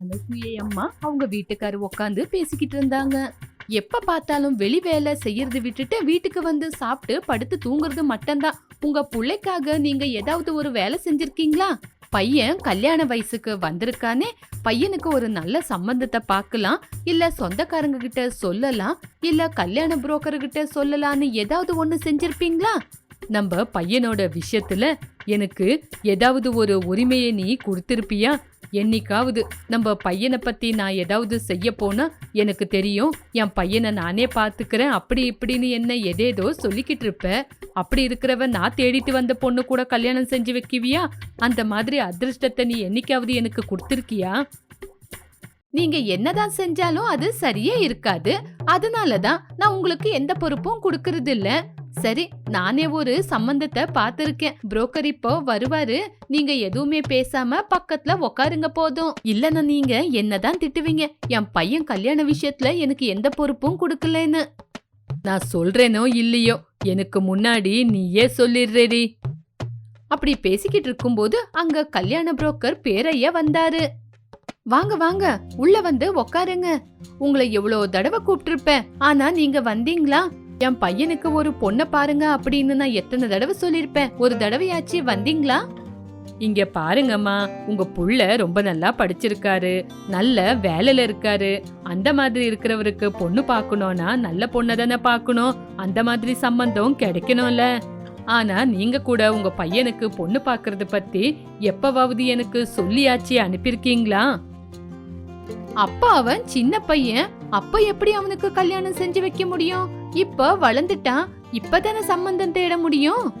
அந்த குயை அம்மா அவங்க வீட்டுக்காரர் உட்காந்து பேசிக்கிட்டு இருந்தாங்க. எப்ப பார்த்தாலும் வெளி வேலை செய்யறது விட்டுட்டு வீட்டுக்கு வந்து சாப்பிட்டு படுத்து தூங்குறது மட்டும்தான். உங்க பிள்ளைக்காக நீங்க ஏதாவது ஒரு வேலை செஞ்சிருக்கீங்களா? பையன் கல்யாண வயசுக்கு வந்திருக்கானே பையனுக்கு ஒரு நல்ல சம்பந்தத்தை பார்க்கலாம் இல்ல சொந்தக்காரங்க கிட்ட சொல்லலாம் இல்ல கல்யாண புரோக்கர் கிட்ட சொல்லலாம்னு ஏதாவது ஒண்ணு செஞ்சிருப்பீங்களா? நம்ம பையனோட விஷயத்துல எனக்கு ஏதாவது ஒரு உரிமையை நீ கொடுத்திருப்பியா? என்னைக்காவது நம்ம பையனை பத்தி நான் ஏதாவது செய்ய போனா எனக்கு தெரியும் என் பையனை நானே பாத்துக்கிறேன் அப்படி இப்படின்னு என்ன எதேதோ சொல்லிக்கிட்டு இருப்ப. அப்படி இருக்கிறவ நான் தேடிட்டு வந்த பொண்ணு கூட கல்யாணம் செஞ்சு வைக்கிவியா? அந்த மாதிரி அதிர்ஷ்டத்தை நீ என்னைக்காவது எனக்கு கொடுத்துருக்கியா? நீங்க என்னதான் செஞ்சாலும் அது சரியே இருக்காது. அதனாலதான் நான் உங்களுக்கு எந்த பொறுப்பும் கொடுக்கறது இல்லை சரி நானே ஒரு சம்பந்தத்தை பார்த்திருக்கேன். புரோக்கர் இப்போ வருவாரு. நீங்க எதுவுமே பேசாம பக்கத்துல உக்காருங்க போதும். இல்லன்னா நீங்க என்னதான் திட்டுவீங்க? என் பையன் கல்யாண விஷயத்துல எனக்கு எந்த பொறுப்பும் கொடுக்கலன்னு. நான் சொல்றேனோ இல்லையோ? எனக்கு முன்னாடி நீயே சொல்லிடுறேடி. அப்படி பேசிக்கிட்டு இருக்கும்போது அங்க கல்யாண புரோக்கர் பேரைய வந்தாரு. வாங்க வாங்க உள்ள வந்து உக்காருங்க. உங்களை எவ்வளவு தடவை கூப்பிட்டிருப்பேன். ஆனா நீங்க வந்தீங்களா? என் பையனுக்கு ஒரு பொண்ணை பாருங்க அப்படின்னு நான் எத்தனை தடவை சொல்லிருப்பேன் ஒரு தடவையாச்சு வந்தீங்களா? இங்க பாருங்கம்மா உங்க புள்ள ரொம்ப நல்லா படிச்சிருக்காரு நல்ல வேலையில இருக்காரு. அந்த மாதிரி இருக்கிறவருக்கு பொண்ணு பார்க்கணும்னா நல்ல பொண்ணை தானே பார்க்கணும். அந்த மாதிரி சம்பந்தம் கிடைக்கணும்ல. ஆனா நீங்க கூட உங்க பையனுக்கு பொண்ணு பாக்குறது பத்தி எப்பவாவது எனக்கு சொல்லியாச்சு அனுப்பியிருக்கீங்களா? அப்ப அவன் சின்ன பையன் அப்ப எப்படி அவனுக்கு கல்யாணம் செஞ்சு வைக்க முடியும்? இப்ப வளர்ந்துட்டான் இப்பதானே சம்பந்தம் தேட முடியும்?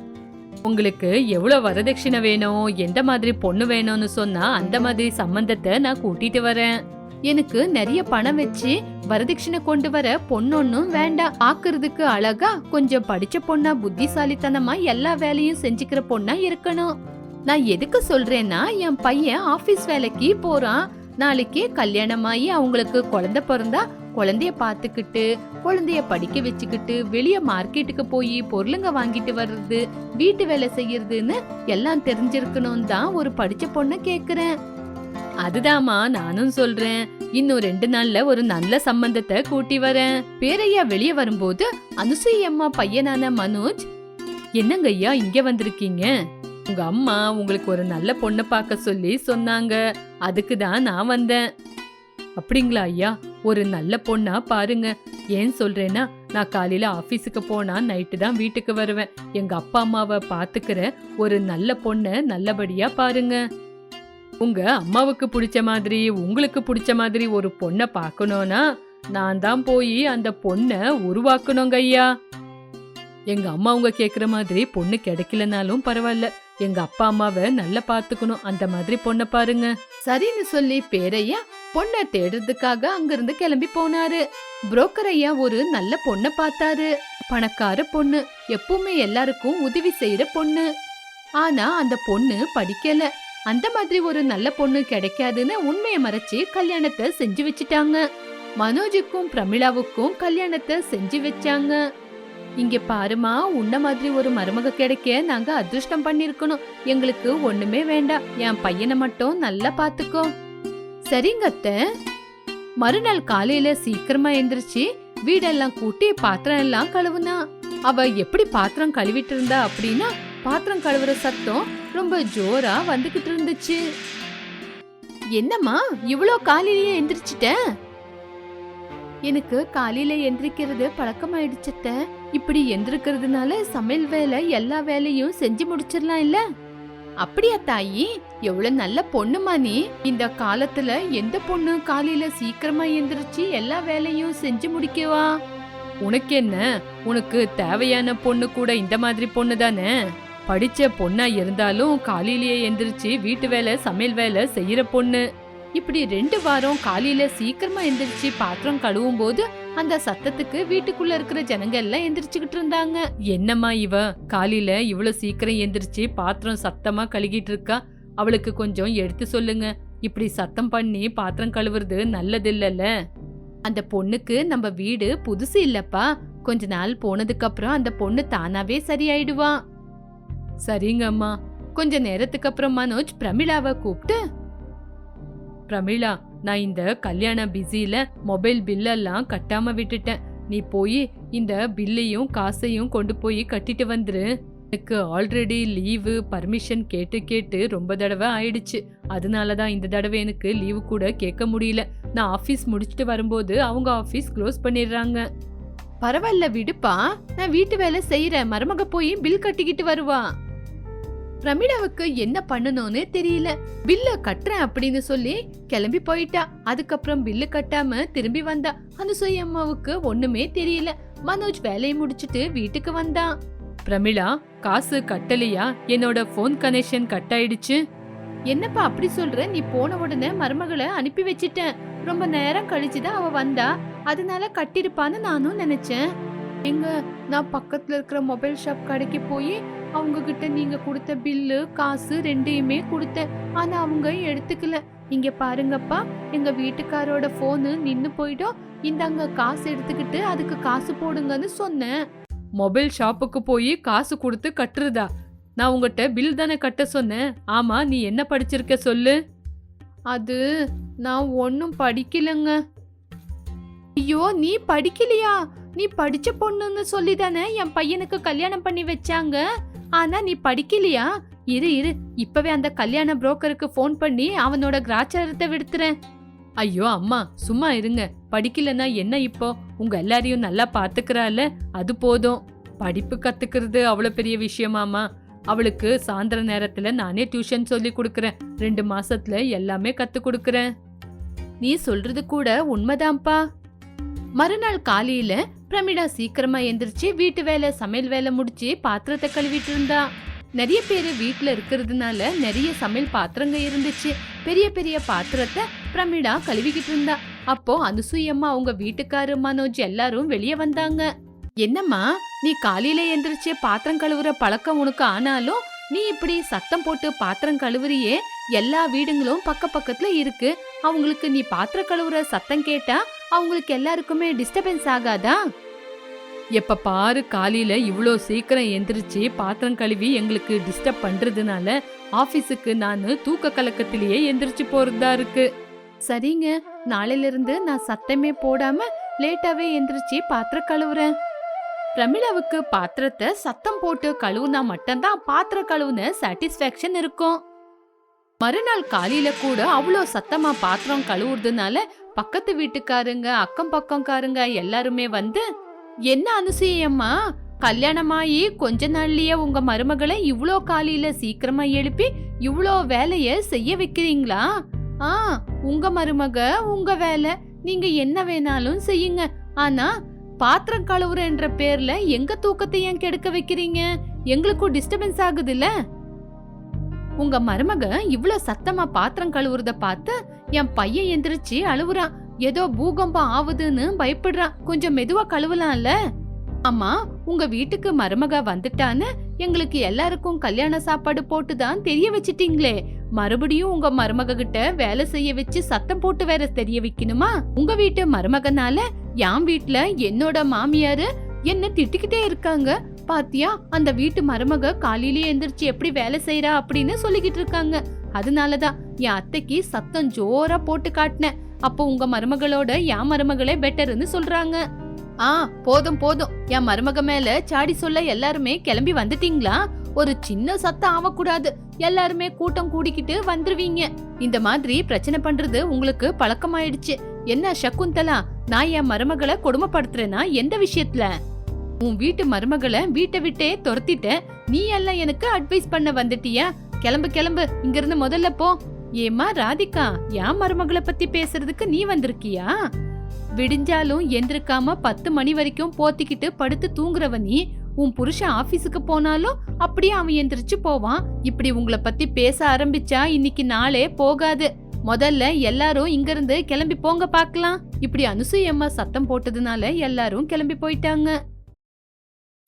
உங்களுக்கு எவ்வளவு வரதட்சணை வேணும் எந்த மாதிரி பொண்ணு வேணும்னு சொன்னா அந்த மாதிரி சம்பந்தத்தை நான் கூட்டிட்டு வரேன். எனக்கு நிறைய பணம் வச்சு வரதட்சணை கொண்டு வர பொண்ணொன்னும் வேண்டாம். பாக்குறதுக்கு அழகா கொஞ்சம் படிச்ச பொண்ணா புத்திசாலித்தனமா எல்லா வேலையும் செஞ்சுக்கிற பொண்ணா இருக்கணும். நான் எதுக்கு சொல்றேன்னா என் பையன் ஆபீஸ் வேலைக்கு போறான். நாளைக்கே கல்யாணமாயி அவங்களுக்கு குழந்தை பிறந்தா குழந்தைய பாத்துக்கிட்டு குழந்தைய படிக்க வச்சுக்கிட்டு வெளிய மார்க்கெட்டுக்கு போய் பொருளுங்க வாங்கிட்டு வர்றது வீட்டு வேலை செய்யறதுன்னு எல்லாம் தெரிஞ்சிருக்கணும் தான் ஒரு படிச்ச பொண்ணை கேக்குறேன். அதுதாம்மா நானும் சொல்றேன். இன்னும் ரெண்டு நாள்ல ஒரு நல்ல சம்பந்தத்தை கூட்டி வரேன். பேரையா வெளியே வரும்போது அனுசூய அம்மா பையனான மனோஜ் என்னங்க ஐயா இங்க வந்திருக்கீங்க? உங்க அம்மா உங்களுக்கு ஒரு நல்ல பொண்ணை பார்க்க சொல்லி சொன்னாங்க. அதுக்கு தான் நான் வந்தேன். அப்படிங்களா ஐயா? ஒரு நல்ல பொண்ணா பாருங்க. ஏன் சொல்றேன்னா நான் காலையில ஆபீஸுக்கு போனா நைட்டு தான் வீட்டுக்கு வருவேன். எங்க அப்பா அம்மாவை பாத்துக்கிற ஒரு நல்ல பொண்ணை நல்லபடியா பாருங்க. உங்க அம்மாவுக்கு பிடிச்ச மாதிரி உங்களுக்கு பிடிச்ச மாதிரி ஒரு பொண்ணை பார்க்கணும்னா நான் தான் போய் அந்த பொண்ணை உருவாக்கணுங்க ஐயா. எங்க அம்மா அவங்க கேக்குற மாதிரி பொண்ணு கிடைக்கலனாலும் பரவாயில்ல. எங்க அப்பா அம்மாவை நல்லா பாத்துக்கணும். அந்த மாதிரி பொண்ணை பாருங்க. சரின்னு சொல்லி பேரையா பொண்ணை தேடுறதுக்காக அங்கிருந்து கிளம்பி போனாரு. புரோக்கர் ஐயா ஒரு நல்ல பொண்ணை பார்த்தாரு. பணக்கார பொண்ணு எப்பவுமே எல்லாருக்கும் உதவி செய்யற பொண்ணு. ஆனா அந்த பொண்ணு படிக்கல. அந்த மாதிரி ஒரு நல்ல பொண்ணு கிடைக்காதுன்னு உண்மையை மறைச்சு கல்யாணத்தை செஞ்சு வச்சுட்டாங்க. மனோஜுக்கும் பிரமிளாவுக்கும் கல்யாணத்தை செஞ்சு வச்சாங்க. இங்க பாருமா உன்ன மாதிரி ஒரு மருமக கிடைக்க நாங்க அதிர்ஷ்டம் பண்ணிருக்கணும். எங்களுக்கு ஒண்ணுமே வேண்டாம். என் பையனை மட்டும் நல்லா பாத்துக்கோ. சரிங்க அத்தை. மறுநாள் காலையில சீக்கிரமா எந்திரிச்சு வீடெல்லாம் கூட்டி பாத்திரம் எல்லாம் கழுவுனா அவ எப்படி பாத்திரம் கழுவிட்டு இருந்தா அப்படின்னா பாத்திரம் கழுவுற சத்தம் ரொம்ப ஜோரா வந்துகிட்டு இருந்துச்சு. என்னம்மா இவ்வளோ காலையிலேயே எந்திரிச்சிட்ட? எனக்கு காலையில எந்திரிக்கிறது பழக்கமாயிடுச்சத்த இப்படி எந்திரிக்கிறதுனால சமையல் வேலை எல்லா வேலையும் செஞ்சு முடிச்சிடலாம் இல்லை? அப்படியா தாயி? எவ்வளவு நல்ல பொண்ணுமா நீ. இந்த காலத்துல எந்த பொண்ணு காலையில சீக்கிரமா எந்திரிச்சு எல்லா வேலையும் செஞ்சு முடிக்கவா உனக்கு என்ன? உனக்கு தேவையான பொண்ணு கூட இந்த மாதிரி பொண்ணு தானே? படிச்ச பொண்ணா இருந்தாலும் காலையிலேயே எந்திரிச்சு வீட்டு வேலை சமையல் வேலை செய்யற பொண்ணு. இப்படி ரெண்டு வாரம் காலையில சீக்கிரமா எந்திரிச்சு பாத்திரம் கழுவும் போது அந்த சத்தத்துக்கு வீட்டுக்குள்ள இருக்கிற ஜனங்க எல்லாம் எந்திரிச்சுக்கிட்டு இருந்தாங்க. என்னம்மா இவ? காலையில இவ்வளவு சீக்கிரம் எந்திரிச்சு பாத்திரம் சத்தமா கழுகிட்டு இருக்கா? அவளுக்கு கொஞ்சம் எடுத்து சொல்லுங்க. இப்படி சத்தம் பண்ணி பாத்திரம் கழுவுறது நல்லது இல்லல்ல அந்த பொண்ணுக்கு நம்ம வீடு புதுசு இல்லப்பா. கொஞ்ச நாள் போனதுக்கு அப்புறம் அந்த பொண்ணு தானாவே சரியாயிடுவா. சரிங்கம்மா. கொஞ்ச நேரத்துக்கு அப்புறம் மனோஜ் பிரமிளாவை கூப்பிட்டு பிரமிளா நான் இந்த கல்யாண பிஸியில் மொபைல் பில்லெல்லாம் கட்டாம விட்டுட்டேன். நீ போய் இந்த பில்லையும் காசையும் கொண்டு போய் கட்டிட்டு வந்துரு. எனக்கு ஆல்ரெடி லீவு பர்மிஷன் கேட்டு கேட்டு ரொம்ப தடவை ஆயிடுச்சு. அதனால தான் இந்த தடவை எனக்கு லீவு கூட கேட்க முடியல. நான் ஆஃபீஸ் முடிச்சுட்டு வரும்போது அவங்க ஆஃபீஸ் க்ளோஸ் பண்ணிடுறாங்க. பரவாயில்ல விடுப்பா. நான் வீட்டு வேலை செய்யறேன். மருமக போய் பில் கட்டிக்கிட்டு வருவா. பிரமிளாவுக்கு என்ன பண்ணணும்னு தெரியல. பில்ல கட்டுறேன் அப்படின்னு சொல்லி கிளம்பி போயிட்டா. அதுக்கப்புறம் பில்லு கட்டாம திரும்பி வந்தா. அனுசூய அம்மாவுக்கு ஒண்ணுமே தெரியல. மனோஜ் வேலையை முடிச்சிட்டு வீட்டுக்கு வந்தான். பிரமிளா காசு கட்டலையா? என்னோட ஃபோன் கனெக்ஷன் கட் ஆயிடுச்சு. என்னப்பா அப்படி சொல்ற? நீ போன உடனே மருமகளை அனுப்பி வச்சிட்டேன். ரொம்ப நேரம் கழிச்சுதான் அவ வந்தா. அதனால கட்டிருப்பான்னு நானும் நினைச்சேன். எங்க? நான் பக்கத்துல இருக்கிற மொபைல் ஷாப் கடைக்கு போய் அவங்க கிட்ட நீங்க கொடுத்த பில்லு காசு ரெண்டையுமே கொடுத்தேன் ஆனா அவங்க எடுத்துக்கல. இங்க பாருங்கப்பா எங்க வீட்டுக்காரோட போனு நின்னு போயிடும் இந்தாங்க காசு எடுத்துக்கிட்டு அதுக்கு காசு போடுங்கன்னு சொன்னேன். மொபைல் ஷாப்புக்கு போய் காசு கொடுத்து கட்டுறதா? நான் உங்ககிட்ட பில் தானே கட்ட சொன்னேன். ஆமா நீ என்ன படிச்சிருக்க சொல்லு? அது நான் ஒன்றும் படிக்கலங்க. ஐயோ நீ படிக்கலையா? நீ படிச்ச பொண்ணுன்னு சொல்லி தானே என் பையனுக்கு கல்யாணம் பண்ணி வச்சாங்க? ஆனா நீ படிக்கலையா? இரு இரு. இப்பவே அந்த கல்யாண புரோக்கருக்கு ஃபோன் பண்ணி அவனோட கிராச்சாரத்தை விடுத்துறேன். ஐயோ அம்மா சும்மா இருங்க. படிக்கலன்னா என்ன இப்போ? உங்க எல்லாரையும் நல்லா பாத்துக்கறால அது போதும். படிப்பு கத்துக்கிறது அவ்வளோ பெரிய விஷயமாமா அவளுக்கு சாயந்தர நேரத்துல நானே டியூஷன் சொல்லி கொடுக்குறேன். ரெண்டு மாசத்துல எல்லாமே கத்து கொடுக்குறேன். நீ சொல்றது கூட உண்மைதான்ப்பா. மறுநாள் காலையில பிரமிடா சீக்கிரமா எந்திரிச்சு வீட்டு வேலை சமையல் வேலை முடிச்சு பாத்திரத்தை கழுவிட்டு இருந்தா நிறைய பேர் வீட்டில் இருக்கிறதுனால நிறைய சமையல் பாத்திரங்க இருந்துச்சு. பெரிய பெரிய பாத்திரத்தை பிரமிடா கழுவிக்கிட்டு இருந்தா அப்போ அனுசூயம்மா அவங்க வீட்டுக்காரு மனோஜ் எல்லாரும் வெளியே வந்தாங்க. என்னம்மா நீ காலையில எந்திரிச்சு பாத்திரம் கழுவுற பழக்கம் உனக்கு ஆனாலும் நீ இப்படி சத்தம் போட்டு பாத்திரம் கழுவுறியே? எல்லா வீடுங்களும் பக்க பக்கத்துல இருக்கு. அவங்களுக்கு நீ பாத்திரம் கழுவுற சத்தம் கேட்டா அவங்களுக்கு எல்லாருக்குமே டிஸ்டர்பன்ஸ் ஆகாதா? எப்ப பாரு காலையில இவ்ளோ சீக்கிரம் எந்திரிச்சு பாத்திரம் கழுவி எங்களுக்கு டிஸ்டர்ப் பண்றதுனால ஆபீஸுக்கு நானு தூக்க கலக்கத்திலேயே எந்திரிச்சு போறதா இருக்கு. சரிங்க. நாளையில இருந்து நான் சத்தமே போடாம லேட்டாவே எந்திரிச்சு பாத்திரம் கழுவுறேன். பிரமிளாவுக்கு பாத்திரத்தை சத்தம் போட்டு கழுவுனா மட்டும்தான் பாத்திரம் கழுவுன சாட்டிஸ்ஃபேக்ஷன் இருக்கும். மறுநாள் காலையில கூட அவ்வளோ சத்தமா பாத்திரம் கழுவுறதுனால பக்கத்து வீட்டுக்காரங்க அக்கம் பக்கம்காரங்க எல்லாருமே வந்து என்ன அனுசூயம்மா? கல்யாணமாயி கொஞ்ச நாள்லயே உங்க மருமகளை இவ்ளோ காலையில சீக்கிரமா எழுப்பி இவ்ளோ வேலைய செய்ய வைக்கிறீங்களா? ஆ உங்க மருமக உங்க வேலை. நீங்க என்ன வேணாலும் செய்யுங்க. ஆனா பாத்திரம் கழுவுறன்ற பேர்ல எங்க தூக்கத்தை ஏன் கெடுக்க வைக்கிறீங்க? எங்களுக்கும் டிஸ்டர்பன்ஸ் ஆகுதுல்ல? உங்க மருமக இவ்ளோ சத்தமா பாத்திரம் கழுவுறத பார்த்து என் பையன் எந்திரிச்சு அழுவுறான். ஏதோ பூகம்பம் ஆகுதுன்னு பயப்படுறான். கொஞ்சம் மெதுவா கழுவலாம்ல? அம்மா உங்க வீட்டுக்கு மருமக வந்துட்டான்னு எங்களுக்கு எல்லாருக்கும் கல்யாண சாப்பாடு போட்டுதான் தெரிய வச்சிட்டீங்களே. மறுபடியும் உங்க மருமக கிட்ட வேலை செய்ய வச்சு சத்தம் போட்டு வேற தெரிய வைக்கணுமா? உங்க வீட்டு மருமகனால என் வீட்டுல என்னோட மாமியாரு என்ன திட்டிக்கிட்டே இருக்காங்க. பாத்தியா? அந்த வீட்டு மருமக காலையிலேயே எந்திரிச்சு எப்படி வேலை செய்யறா அப்படின்னு சொல்லிக்கிட்டு இருக்காங்க. அதனாலதான் என் அத்தைக்கு சத்தம் ஜோரா போட்டு காட்டினேன். அப்போ உங்க மருமகளோட என் மருமகளே பெட்டர்னு சொல்றாங்க. ஆ போதும் போதும். என் மருமக மேல சாடி சொல்ல எல்லாருமே கிளம்பி வந்துட்டீங்களா? ஒரு சின்ன சத்தம் ஆகக்கூடாது எல்லாருமே கூட்டம் கூடிக்கிட்டு வந்துருவீங்க. இந்த மாதிரி பிரச்சனை பண்றது உங்களுக்கு பழக்கமாயிடுச்சு. என்ன சக்குந்தலா நான் என் மருமகளை கொடுமைப்படுத்துறேன்னா எந்த விஷயத்துல? உன் வீட்டு மருமகளை வீட்டை விட்டே துரத்திட்டேன் நீ எல்லாம் எனக்கு அட்வைஸ் பண்ண வந்துட்டியா? கிளம்பு கிளம்பு இங்க இருந்து முதல்ல போ. ஏமா ராதிகா என் மருமகளை பத்தி பேசுறதுக்கு நீ வந்திருக்கியா? விடிஞ்சாலும் எந்திருக்காம பத்து மணி வரைக்கும் போத்திக்கிட்டு படுத்து தூங்குறவ நீ உன் புருஷன் ஆபீஸுக்கு போனாலும் அப்படியே அவன் எந்திரிச்சு போவான். இப்படி உங்களை பத்தி பேச ஆரம்பிச்சா இன்னைக்கு நாளே போகாது. முதல்ல எல்லாரும் இங்க இருந்து கிளம்பி போங்க பார்க்கலாம். இப்படி அனுசூயம்மா சத்தம் போட்டதுனால எல்லாரும் கிளம்பி போயிட்டாங்க.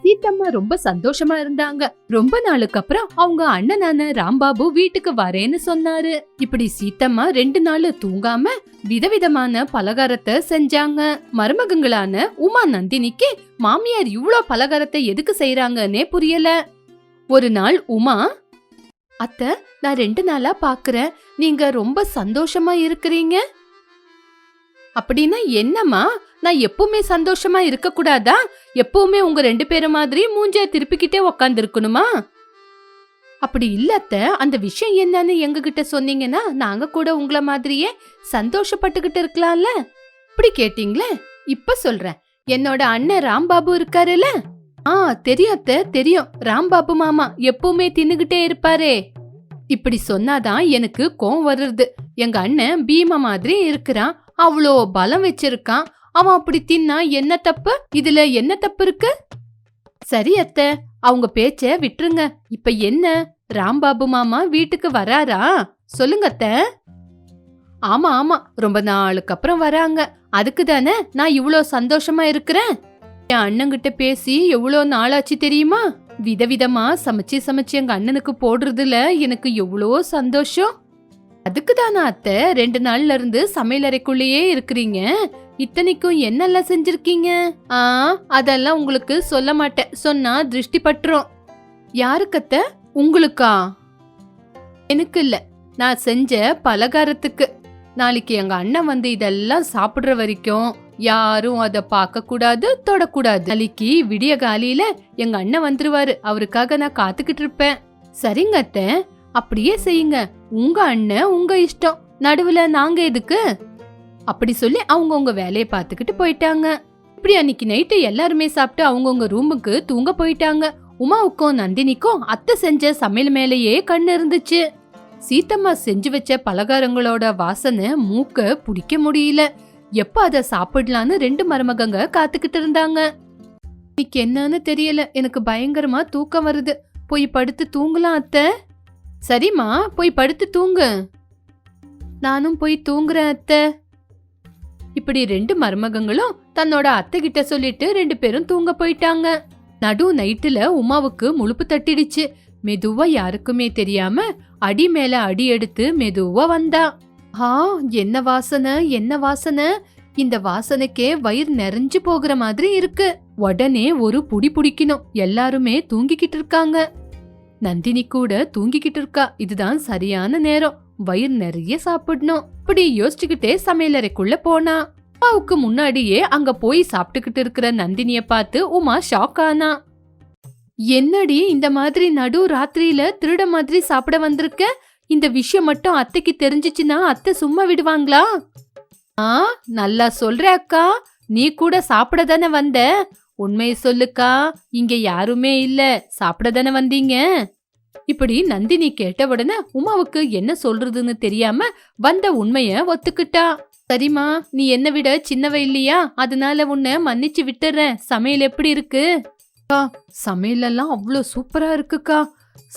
சீத்தம்மா ரொம்ப சந்தோஷமா இருந்தாங்க. ரொம்ப நாளுக்கு அப்புறம் அவங்க அண்ணனான ராம்பாபு வீட்டுக்கு வரேன்னு சொன்னாரு. இப்படி சீத்தம்மா ரெண்டு நாள் தூங்காம விதவிதமான பலகாரத்தை செஞ்சாங்க. மருமகங்களான உமா நந்தினிக்கு மாமியார் இவ்ளோ பலகாரத்தை எதுக்கு செய்யறாங்கன்னே புரியல. ஒரு நாள் உமா அத்த நான் ரெண்டு நாளா பாக்குறேன். நீங்க ரொம்ப சந்தோஷமா இருக்கிறீங்க. அப்படின்னா என்னம்மா? நான் எப்பவுமே சந்தோஷமா இருக்க கூடாதா எப்பவுமே உங்க ரெண்டு பேரும் மாதிரி மூஞ்சிய திருப்பிக்கிட்டே உக்காந்துருக்கணுமா? அப்படி இல்லத்த அந்த விஷயம் என்னன்னு எங்க கிட்ட சொன்னீங்கன்னா நாங்க கூட உங்களை மாதிரியே சந்தோஷப்பட்டுக்கிட்டு இருக்கலாம்ல? இப்படி கேட்டீங்களே? இப்ப சொல்றேன். என்னோட அண்ணன் ராம்பாபு இருக்காருல்ல? ஆ தெரியாத்த தெரியும். ராம்பாபு மாமா எப்பவுமே தின்னுகிட்டே இருப்பாரே. இப்படி சொன்னாதான் எனக்கு கோவம் வருது. எங்க அண்ணன் பீமா மாதிரி இருக்கிறான். அவ்வளோ பலம் வச்சிருக்கான். அவன் அப்படி தின்னா என்ன தப்பு? இதுல என்ன தப்பு இருக்கு? சரி அத்தை அவங்க பேச்ச விட்டுருங்க. இப்ப என்ன? ராம்பாபு மாமா வீட்டுக்கு வராரா? சொல்லுங்க அத்தை. ஆமா ஆமா. ரொம்ப நாளுக்கு அப்புறம் வராங்க. அதுக்கு தானே நான் இவ்வளோ சந்தோஷமா இருக்கிறேன். என் அண்ணங்கிட்ட பேசி எவ்வளோ நாளாச்சு தெரியுமா? விதவிதமா சமைச்சு சமைச்சு எங்க அண்ணனுக்கு போடுறதுல எனக்கு எவ்வளோ சந்தோஷம். அதுக்கு தானா அத்தை? ரெண்டு நாள்ல இருந்து சமையலறைக்குள்ளேயே இருக்கிறீங்க. இத்தனைக்கும் என்னெல்லாம் செஞ்சிருக்கீங்க? ஆ அதெல்லாம் உங்களுக்கு சொல்ல மாட்டேன். சொன்னா திருஷ்டி பட்டுரும். யாருக்கத்த உங்களுக்கா? எனக்கு இல்ல. நான் செஞ்ச பலகாரத்துக்கு. நாளைக்கு எங்க அண்ணன் வந்து இதெல்லாம் சாப்பிடுற வரைக்கும் யாரும் அத பார்க்க கூடாது தொடக்கூடாது. நாளைக்கு விடிய காலையில எங்க அண்ணன் வந்துருவாரு. அவருக்காக நான் காத்துக்கிட்டு இருப்பேன். சரிங்க அத்தை. அப்படியே செய்யுங்க. உங்க அண்ணன் உங்க இஷ்டம். நடுவுல நாங்க எதுக்கு? அப்படி சொல்லி அவங்கவுங்க வேலையை பார்த்துக்கிட்டு போயிட்டாங்க. இப்படி அன்னைக்கு நைட்டு எல்லாருமே சாப்பிட்டு அவங்கவுங்க ரூமுக்கு தூங்க போயிட்டாங்க. உமாவுக்கும் நந்தினிக்கும் அத்தை செஞ்ச சமையல் மேலேயே கண்ணு இருந்துச்சு. சீத்தம்மா செஞ்சு வச்ச பலகாரங்களோட வாசனை மூக்க பிடிக்க முடியல. எப்ப அத சாப்பிடலான்னு ரெண்டு மருமகங்க காத்துக்கிட்டு இருந்தாங்க. இன்னைக்கு என்னன்னு தெரியல. எனக்கு பயங்கரமா தூக்கம் வருது. போய் படுத்து தூங்கலாம் அத்தை. சரிம்மா போய் படுத்து தூங்கு. நானும் போய் தூங்குறேன் அத்தை. இப்படி ரெண்டு மருமகங்களும் தன்னோட அத்தை கிட்ட சொல்லிட்டு ரெண்டு பேரும் தூங்க போயிட்டாங்க. நடு நைட்டுல உமாவுக்கு முழுப்பு தட்டிடுச்சு. மெதுவா யாருக்குமே தெரியாம அடி மேல அடி எடுத்து மெதுவா வந்தா. ஆ என்ன வாசனை என்ன வாசனை? இந்த வாசனைக்கே வயிறு நிறைஞ்சு போகிற மாதிரி இருக்கு. உடனே ஒரு புடி புடிக்கணும். எல்லாருமே தூங்கிக்கிட்டு இருக்காங்க. நந்தினி கூட தூங்கிக்கிட்டு இருக்கா. இதுதான் சரியான நேரம். வயிறு நிறைய சாப்பிடணும். இப்படி யோசிச்சுக்கிட்டே சமையலறைக்குள்ள போனா. அப்பாவுக்கு முன்னாடியே அங்க போய் சாப்பிட்டுக்கிட்டு இருக்கிற நந்தினிய பார்த்து உமா ஷாக் ஆனா. என்னடி இந்த மாதிரி நடு ராத்திரியில திருட மாதிரி சாப்பிட வந்திருக்க? இந்த விஷயம் மட்டும் அத்தைக்கு தெரிஞ்சிச்சுன்னா அத்தை சும்மா விடுவாங்களா? ஆ நல்லா சொல்ற அக்கா. நீ கூட சாப்பிட தானே வந்த? உண்மையை சொல்லுக்கா இங்க யாருமே இல்ல. சாப்பிட தானே வந்தீங்க? இப்படி நந்தினி கேட்ட உடனே உமாவுக்கு என்ன சொல்றதுன்னு தெரியாம வந்த உண்மைய ஒத்துக்கிட்டா. சரிம்மா நீ என்ன விட சின்னவ இல்லையா? அதனால உன்னை மன்னிச்சு விட்டுறேன். சமையல் எப்படி இருக்கு? சமையல் எல்லாம் அவ்வளோ சூப்பரா இருக்குக்கா.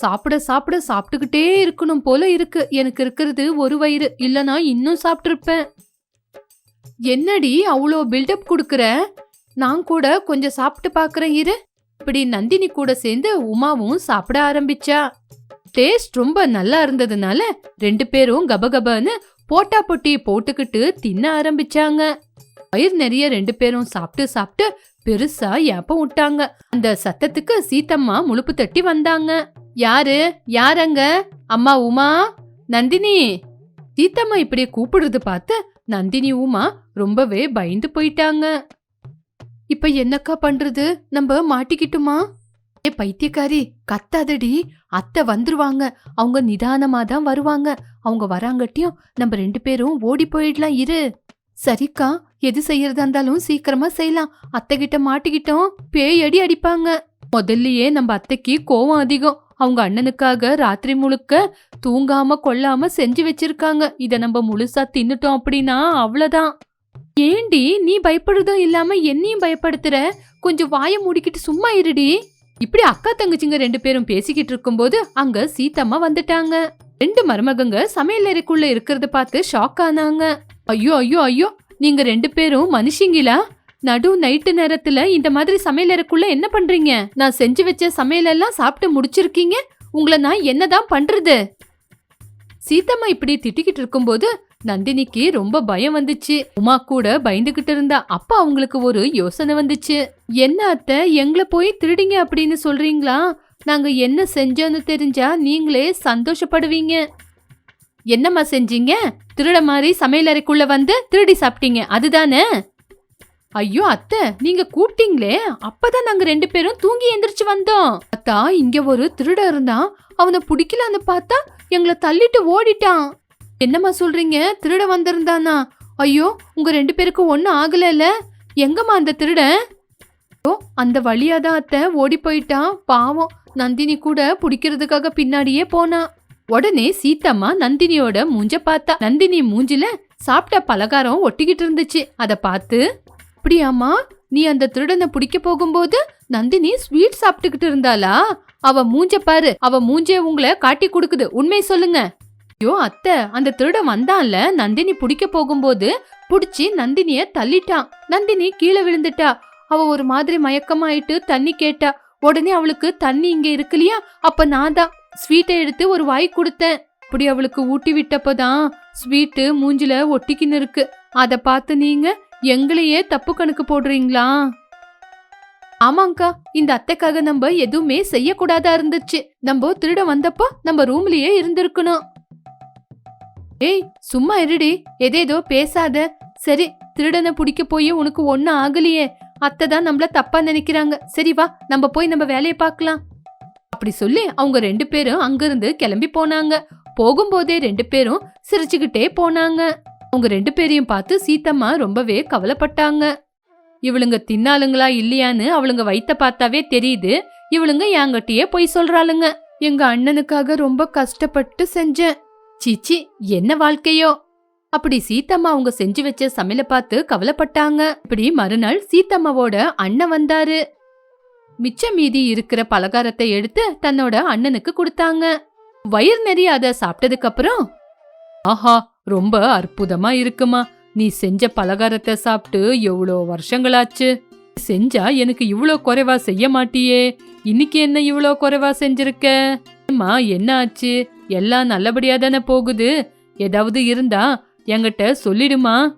சாப்பிட சாப்பிட சாப்பிட்டுக்கிட்டே இருக்கணும் போல இருக்கு. எனக்கு இருக்கிறது ஒரு வயிறு இல்லனா இன்னும் சாப்பிட்டிருப்பேன். என்னடி அவ்வளோ பில்டப் கொடுக்குற? நான் கூட கொஞ்சம் சாப்பிட்டு பாக்குறேன் இரு. இப்படி நந்தினி கூட சேர்ந்து உமாவும் சாப்பிட ஆரம்பிச்சா. டேஸ்ட் ரொம்ப நல்லா இருந்ததுனால ரெண்டு பேரும் கபகபன்னு போட்டா பொட்டி போட்டுக்கிட்டு தின்ன ஆரம்பிச்சாங்க. வயிறு நிறைய ரெண்டு பேரும் சாப்பிட்டு சாப்பிட்டு பெருசா ஏப்பம் விட்டாங்க. அந்த சத்தத்துக்கு சீத்தம்மா முழுப்பு தட்டி வந்தாங்க. யாரு? யாரங்க? அம்மா உமா? நந்தினி? சீத்தம்மா இப்படி கூப்பிடுறது பார்த்து நந்தினி உமா ரொம்பவே பயந்து போயிட்டாங்க. இப்ப என்னக்கா பண்றது? நம்ம மாட்டிக்கிட்டுமா? ஏ பைத்தியக்காரி கத்தாதடி. அத்தை வந்துருவாங்க. அவங்க நிதானமா தான் வருவாங்க. அவங்க வராங்கட்டியும் நம்ம ரெண்டு பேரும் ஓடி போயிடலாம் இரு. சரிக்கா எது செய்யறதா இருந்தாலும் சீக்கிரமா செய்யலாம். அத்தை கிட்ட மாட்டிக்கிட்டோம் பேய் அடி அடிப்பாங்க. முதல்லயே நம்ம அத்தைக்கு கோவம் அதிகம். அவங்க அண்ணனுக்காக ராத்திரி முழுக்க தூங்காம கொள்ளாம செஞ்சு வச்சிருக்காங்க. இத நம்ம முழுசா தின்னுட்டோம் அப்படின்னா அவ்வளவுதான். ஏண்டி நீ பயப்படுறதும் இல்லாம என்னையும் பயப்படுத்துற? கொஞ்சம் வாயை மூடிக்கிட்டு சும்மா இருடி. இப்படி அக்கா தங்கச்சிங்க ரெண்டு பேரும் பேசிக்கிட்டு இருக்கும்போது அங்க சீத்தம்மா வந்துட்டாங்க. ரெண்டு மருமகங்க சமையலறைக்குள்ள இருக்கிறத பார்த்து ஷாக் ஆனாங்க. ஐயோ ஐயோ ஐயோ நீங்க ரெண்டு பேரும் மனுஷிங்களா? நடு நைட்டு நேரத்துல இந்த மாதிரி சமையலறைக்குள்ள என்ன பண்றீங்க? நான் செஞ்சு வச்ச சமையலெல்லாம் சாப்பிட்டு முடிச்சிருக்கீங்க. உங்களை நான் என்னதான் பண்றது? சீத்தம்மா இப்படி திட்டிக்கிட்டு இருக்கும்போது நந்தினிக்கு ரொம்ப பயம் வந்துச்சு. உமா கூட பயந்துகிட்டு இருந்தா அப்ப அவங்களுக்கு ஒரு யோசனை வந்துச்சு. என்ன அத்தை எங்களை போய் திருடிங்க அப்படின்னு சொல்றீங்களா? நாங்க என்ன செஞ்சோன்னு தெரிஞ்சா நீங்களே சந்தோஷப்படுவீங்க. என்னம்மா செஞ்சீங்க? திருட மாதிரி சமையலறைக்குள்ள வந்து திருடி சாப்பிட்டீங்க. அதுதானே? ஐயோ அத்தை நீங்க கூப்பிட்டீங்களே. அப்பதான் நாங்க ரெண்டு பேரும் தூங்கி எந்திரிச்சு வந்தோம். அத்தா இங்க ஒரு திருட இருந்தான். அவனை பிடிக்கலான்னு பார்த்தா எங்களை தள்ளிட்டு ஓடிட்டான். என்னம்மா சொல்றீங்க? திருட வந்திருந்தானா? ஐயோ உங்க ரெண்டு பேருக்கும் ஒன்றும் ஆகலைல்ல? எங்கம்மா அந்த திருடன்? ஐயோ அந்த வழியாதான் அத்தை ஓடி போயிட்டான் பாவம் நந்தினி கூட பிடிக்கிறதுக்காக பின்னாடியே போனா. உடனே சீத்தம்மா நந்தினியோட மூஞ்ச பார்த்தா. நந்தினி மூஞ்சில சாப்பிட்ட பலகாரம் ஒட்டிக்கிட்டு இருந்துச்சு. அதை பார்த்து அப்படியாம்மா நீ அந்த திருடனை பிடிக்க போகும்போது நந்தினி ஸ்வீட் சாப்பிட்டுக்கிட்டு இருந்தாளா? அவ மூஞ்ச பாரு. அவ மூஞ்சே உங்களை காட்டி கொடுக்குது. உண்மை சொல்லுங்க. ஐயோ அத்தை அந்த திருடன் வந்தான்ல. நந்தினி பிடிக்க போகும்போது புடிச்சு நந்தினிய தள்ளிட்டான் நந்தினி கீழே விழுந்துட்டா. அவ ஒரு மாதிரி மயக்கமாயிட்டு தண்ணி கேட்டா. உடனே அவளுக்கு தண்ணி இங்க இருக்கு இல்லையா? அப்ப நான் தான் ஸ்வீட்டை எடுத்து ஒரு வாய் கொடுத்தேன். அப்படி அவளுக்கு ஊட்டி விட்டப்பதான் ஸ்வீட்டு மூஞ்சில ஒட்டிக்கின்னு இருக்கு. அத பார்த்து நீங்க எங்களையே தப்பு கணக்கு போடுறீங்களா? ஆமாங்கா இந்த அத்தைக்காக நம்ம எதுவுமே செய்யக்கூடாதா இருந்துச்சு. நம்ம திருட வந்தப்போ நம்ம ரூம்லயே இருந்திருக்கணும். ஏய் சும்மா இருடி. எதேதோ பேசாத. சரி திருடனை பிடிக்க போய் உனக்கு ஒன்னும் ஆகலையே. அத்தை தான் நம்மள தப்பா நினைக்கிறாங்க. சரி வா நம்ம போய் நம்ம வேலையை பார்க்கலாம். அப்படி சொல்லி அவங்க ரெண்டு பேரும் அங்கிருந்து கிளம்பி போனாங்க. போகும்போதே ரெண்டு பேரும் சிரிச்சுக்கிட்டே போனாங்க. அவங்க ரெண்டு பேரையும் பார்த்து சீத்தம்மா ரொம்பவே கவலைப்பட்டாங்க. இவளுங்க தின்னாளுங்களா இல்லையான்னு அவளுங்க வைத்த பார்த்தாவே தெரியுது. இவளுங்க என்கிட்டயே போய் சொல்றாளுங்க. எங்க அண்ணனுக்காக ரொம்ப கஷ்டப்பட்டு செஞ்சேன். சீச்சி என்ன வாழ்க்கையோ? அப்படி சீத்தம்மா அவங்க செஞ்சு வச்ச சமையல பார்த்து கவலைப்பட்டாங்க. இப்படி மறுநாள் சீத்தம்மாவோட அண்ணன் வந்தாரு. மிச்ச மீதி இருக்கிற பலகாரத்தை எடுத்து தன்னோட அண்ணனுக்கு கொடுத்தாங்க. வயிறு நிறைய அத சாப்பிட்டதுக்கு அப்புறம் ஆஹா ரொம்ப அற்புதமா இருக்குமா. நீ செஞ்ச பலகாரத்தை சாப்பிட்டு எவ்வளோ வருஷங்களாச்சு. செஞ்சா எனக்கு இவ்ளோ குறைவா செய்ய மாட்டியே. இன்னைக்கு என்ன இவ்ளோ குறைவா செஞ்சிருக்க? அம்மா என்ன ஆச்சு? எல்லாம் நல்லபடியா தானே போகுது? ஏதாவது இருந்தா என்கிட்ட சொல்லிடுமா?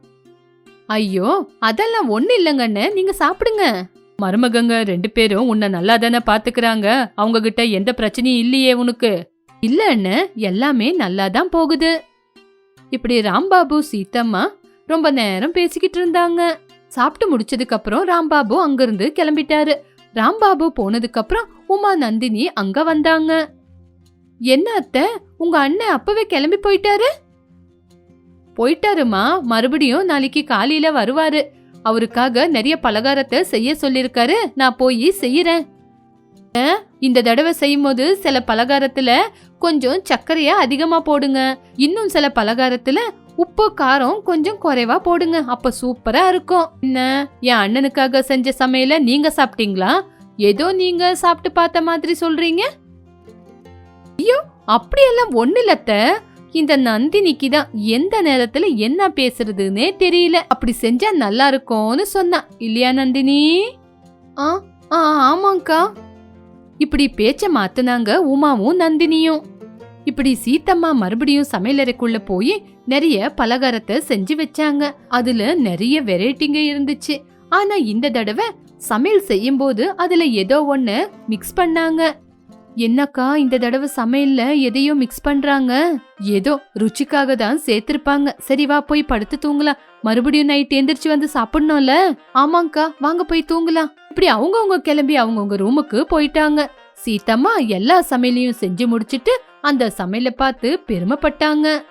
ஐயோ அதெல்லாம் ஒண்ணு இல்லைங்கண்ணே நீங்க சாப்பிடுங்க. மருமகங்க ரெண்டு பேரும் உன்னை நல்லா தானே பாத்துக்கிறாங்க. அவங்க கிட்ட எந்த பிரச்சனையும் இல்லையே உனக்கு. இல்ல அண்ணே எல்லாமே நல்லா தான் போகுது. இப்படி ராம்பாபு சீத்தம்மா ரொம்ப நேரம் பேசிக்கிட்டு இருந்தாங்க. சாப்பிட்டு முடிச்சதுக்கு அப்புறம் ராம்பாபு அங்கிருந்து கிளம்பிட்டாரு. ராம்பாபு போனதுக்கு அப்புறம் உமா நந்தினி அங்க வந்தாங்க. என்ன அத்தை? உங்க அண்ணன் அப்பவே கிளம்பி போயிட்டாரு? போயிட்டாருமா. மறுபடியும் நாளைக்கு காலையில வருவாரு. அவருக்காக நிறைய பலகாரத்தை செய்ய சொல்லிருக்காரு நான் போய் செய்யறேன். இந்த தடவை செய்யும்போது சில பலகாரத்துல கொஞ்சம் சர்க்கரைய அதிகமா போடுங்க. இன்னும் சில பலகாரத்துல உப்பு காரம் கொஞ்சம் குறைவா போடுங்க. அப்ப சூப்பரா இருக்கும். என்ன? என் அண்ணனுக்காக செஞ்ச சமையல நீங்க சாப்பிட்டீங்களா? ஏதோ நீங்க சாப்பிட்டு பார்த்த மாதிரி சொல்றீங்க. ஐயோ அப்படியெல்லாம் ஒண்ணு இல்லத்த இந்த நந்தினிக்கு தான் எந்த நேரத்துல என்ன பேசுறதுன்னே தெரியல. அப்படி செஞ்சா நல்லா இருக்கும்னு சொன்னா. இல்லையா நந்தினி? ஆ ஆ ஆமாங்கா. இப்படி பேச்ச மாத்துனாங்க உமாவும் நந்தினியும். இப்படி சீத்தம்மா மறுபடியும் சமையலறைக்குள்ள போய் நிறைய பலகாரத்தை செஞ்சு வச்சாங்க. அதுல நிறைய வெரைட்டிங்க இருந்துச்சு. ஆனா இந்த தடவை சமையல் செய்யும்போது அதுல ஏதோ ஒன்னு மிக்ஸ் பண்ணாங்க. என்னக்கா இந்த தடவை சமையல்ல எதையோ மிக்ஸ் பண்றாங்க? ஏதோ ருச்சிக்காக தான் சேர்த்திருப்பாங்க. சரி வா போய் படுத்து தூங்கலாம். மறுபடியும் நைட் எந்திரிச்சு வந்து சாப்பிடணும்ல? ஆமாங்கா வாங்க போய் தூங்கலாம். இப்படி அவங்கவுங்க கிளம்பி அவங்கவுங்க ரூமுக்கு போயிட்டாங்க. சீத்தம்மா எல்லா சமையலையும் செஞ்சு முடிச்சிட்டு அந்த சமையல பார்த்து பெருமைப்பட்டாங்க.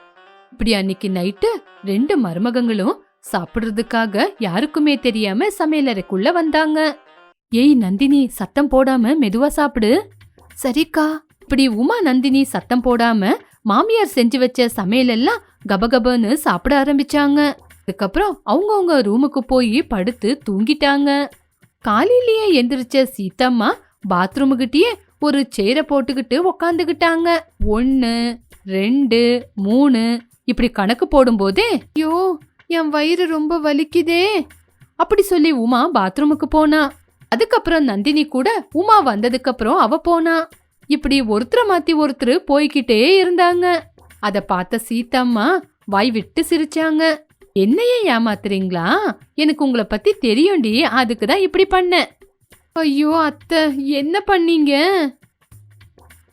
இப்படி அன்னைக்கு நைட்டு ரெண்டு மருமகங்களும் சாப்பிடுறதுக்காக யாருக்குமே தெரியாம சமையலறைக்குள்ள வந்தாங்க. ஏய் நந்தினி சத்தம் போடாம மெதுவா சாப்பிடு. சரிக்கா. இப்படி உமா நந்தினி சத்தம் போடாம மாமியார் செஞ்சு வச்ச சமையல் எல்லாம் கபகபன்னு சாப்பிட ஆரம்பிச்சாங்க. அதுக்கப்புறம் அவங்கவுங்க ரூமுக்கு போய் படுத்து தூங்கிட்டாங்க. காலையிலேயே எந்திரிச்ச சீத்தம்மா பாத்ரூமுகிட்டயே ஒரு சேரை போட்டுக்கிட்டு உக்காந்துக்கிட்டாங்க. ஒன்னு ரெண்டு மூணு. இப்படி கணக்கு போடும்போதே ஐயோ என் வயிறு ரொம்ப வலிக்குதே. அப்படி சொல்லி உமா பாத்ரூமுக்கு போனா. அதுக்கப்புறம் நந்தினி கூட உமா வந்ததுக்கு அப்புறம் அவ போனா. இப்படி ஒருத்தர மாத்தி ஒருத்தர் போய்கிட்டே இருந்தாங்க. அத பார்த்த சீத்தம்மா வாய் விட்டு சிரிச்சாங்க. என்னையே ஏமாத்துறீங்களா? எனக்கு உங்களை பத்தி தெரியும்டி அதுக்கு தான் இப்படி பண்ணேன் ஐயோ அத்தை என்ன பண்ணீங்க?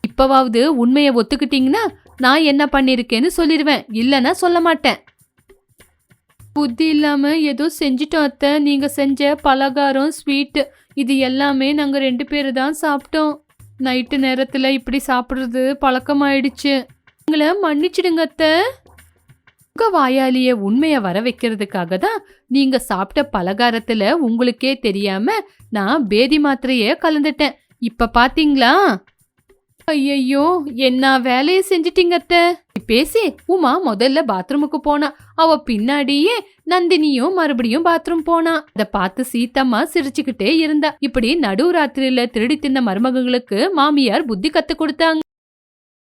இப்பவாவது உண்மையை ஒத்துக்கிட்டீங்கன்னா நான் என்ன பண்ணிருக்கேன்னு சொல்லிடுவேன் இல்லைன்னா சொல்ல மாட்டேன். புத்தி இல்லாமல் ஏதோ செஞ்சிட்டோம் அத்தை. நீங்கள் செஞ்ச பலகாரம் ஸ்வீட்டு இது எல்லாமே நாங்கள் ரெண்டு பேர் தான் சாப்பிட்டோம். நைட்டு நேரத்தில் இப்படி சாப்பிட்றது பழக்கமாயிடுச்சு. உங்களை மன்னிச்சிடுங்க அத்தை. உங்கள் வாயாலியை உண்மையை வர வைக்கிறதுக்காக தான் நீங்கள் சாப்பிட்ட பலகாரத்தில் உங்களுக்கே தெரியாமல் நான் பேதி மாத்திரையை கலந்துட்டேன். இப்போ பார்த்தீங்களா ஐயையோ என்ன வேலையை செஞ்சிட்டீங்க அத்த? பேசி உமா முதல்ல பாத்ரூமுக்கு போனா. அவ பின்னாடியே நந்தினியும் மறுபடியும் பாத்ரூம் போனா. அத பார்த்து சீத்தம்மா சிரிச்சுக்கிட்டே இருந்தா. இப்படி நடு ராத்திரியில திருடி தின்ன மருமகங்களுக்கு மாமியார் புத்தி கத்து கொடுத்தாங்க.